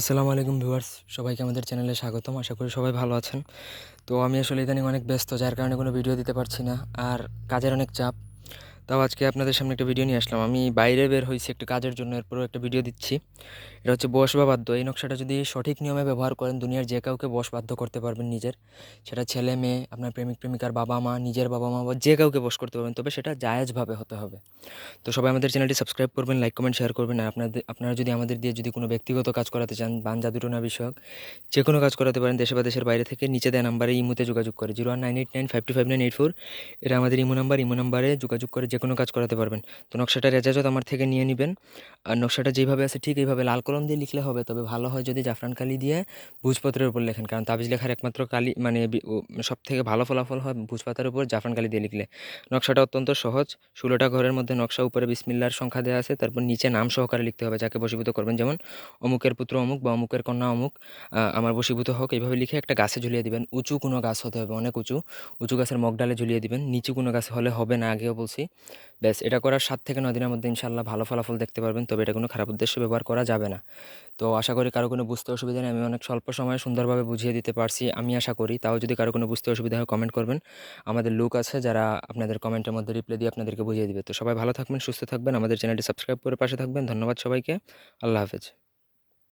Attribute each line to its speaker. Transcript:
Speaker 1: আসসালামু আলাইকুম ভিউয়ার্স, সবাইকে আমাদের চ্যানেলে স্বাগতম। আশা করি সবাই ভালো আছেন। তো আমি আসলে ইদানিং অনেক ব্যস্ত, যার কারণে কোনো ভিডিও দিতে পারছি না। আর কাজের অনেক চাপ তাও আজকে আপনাদের সামনে একটা ভিডিও নিয়ে আসলাম। আমি বাইরে বের হয়েছি একটু কাজের জন্য, এরপরও একটা ভিডিও দিচ্ছি। এটা হচ্ছে বস বা বাধ্য এই নকশাটা যদি সঠিক নিয়মে ব্যবহার করেন, দুনিয়ার যে কাউকে বস বাধ্য করতে পারবেন নিজের, সেটা ছেলে, মেয়ে, আপনার প্রেমিক, প্রেমিকার বাবা মা, নিজের বাবা মা বা যে কাউকে বস করতে পারবেন, তবে সেটা জায়েজভাবে হতে হবে। তো সবাই আমাদের চ্যানেলটি সাবস্ক্রাইব করবেন লাইক কমেন্ট শেয়ার করবেন। আর আপনাদের, আপনারা যদি আমাদের দিয়ে যদি কোনো ব্যক্তিগত কাজ করাতে চান বান জাদুটনা বিষয়ক, যে কোনো কাজ করাতে পারেন, দেশে বা দেশের বাইরে থেকে, নিচে দেয় নাম্বারে ইমোতে যোগাযোগ করে। Zero one nine eight nine five two five nine eight four এটা আমাদের ইমো নাম্বার। ইমো নাম্বারে যোগাযোগ করে যে কোনো কাজ করাতে পারবেন। তো নকশাটার এজাজত আমার থেকে নিয়ে নেবেন। আর নকশাটা যেভাবে আছে ঠিক এইভাবে লাল কলম দিয়ে লিখলে হবে। তবে ভালো হয় যদি জাফরান কালি দিয়ে ভুজপত্রের উপর লেখেন। কারণ তাবিজ লেখার একমাত্র কালি মানে সব থেকে ভালো ফলাফল হয় ভুজপাতার উপর জাফরান কালি দিয়ে লিখলে। নকশাটা অত্যন্ত সহজ। ষোলোটা ঘরের মধ্যে নকশা উপরে বিসমিল্লার সংখ্যা দেওয়া আছে। তারপর নিচে নাম সহকারে লিখতে হবে। যাকে বশীভূত করবেন যেমন, অমুকের পুত্র অমুক বা অমুকের কন্যা অমুক আমার বশীভূত হোক, এইভাবে লিখে একটা গাছে ঝুলিয়ে দিবেন। উঁচু কোনো গাছ হতে হবে, অনেক উঁচু। উঁচু গাছের মগডালে ঝুলিয়ে দিবেন। নিচু কোনো গাছ হলে হবে না, আগেও বলছি। ব্যাস, এটা করার সাত থেকে নয় দিনের মধ্যে ইনশাল্লাহ ভালো ফলাফল দেখতে পারবেন, তবে এটা কোনো খারাপ উদ্দেশ্যে ব্যবহার করা যাবে না। তো আশা করি কারও কোনো বুঝতে অসুবিধা নেই, আমি অনেক স্বল্প সময়ে সুন্দরভাবে বুঝিয়ে দিতে পারছি, আমি আশা করি। তাও যদি কারও কোনো বুঝতে অসুবিধা হয় কমেন্ট করবেন। আমাদের লোক আছে যারা আপনাদের কমেন্টের মধ্যে রিপ্লাই দিয়ে আপনাদেরকে বুঝিয়ে দিবে। তো সবাই ভালো থাকবেন, সুস্থ থাকবেন, আমাদের চ্যানেলটি সাবস্ক্রাইব করে পাশে থাকবেন। ধন্যবাদ সবাইকে, আল্লাহ হাফেজ।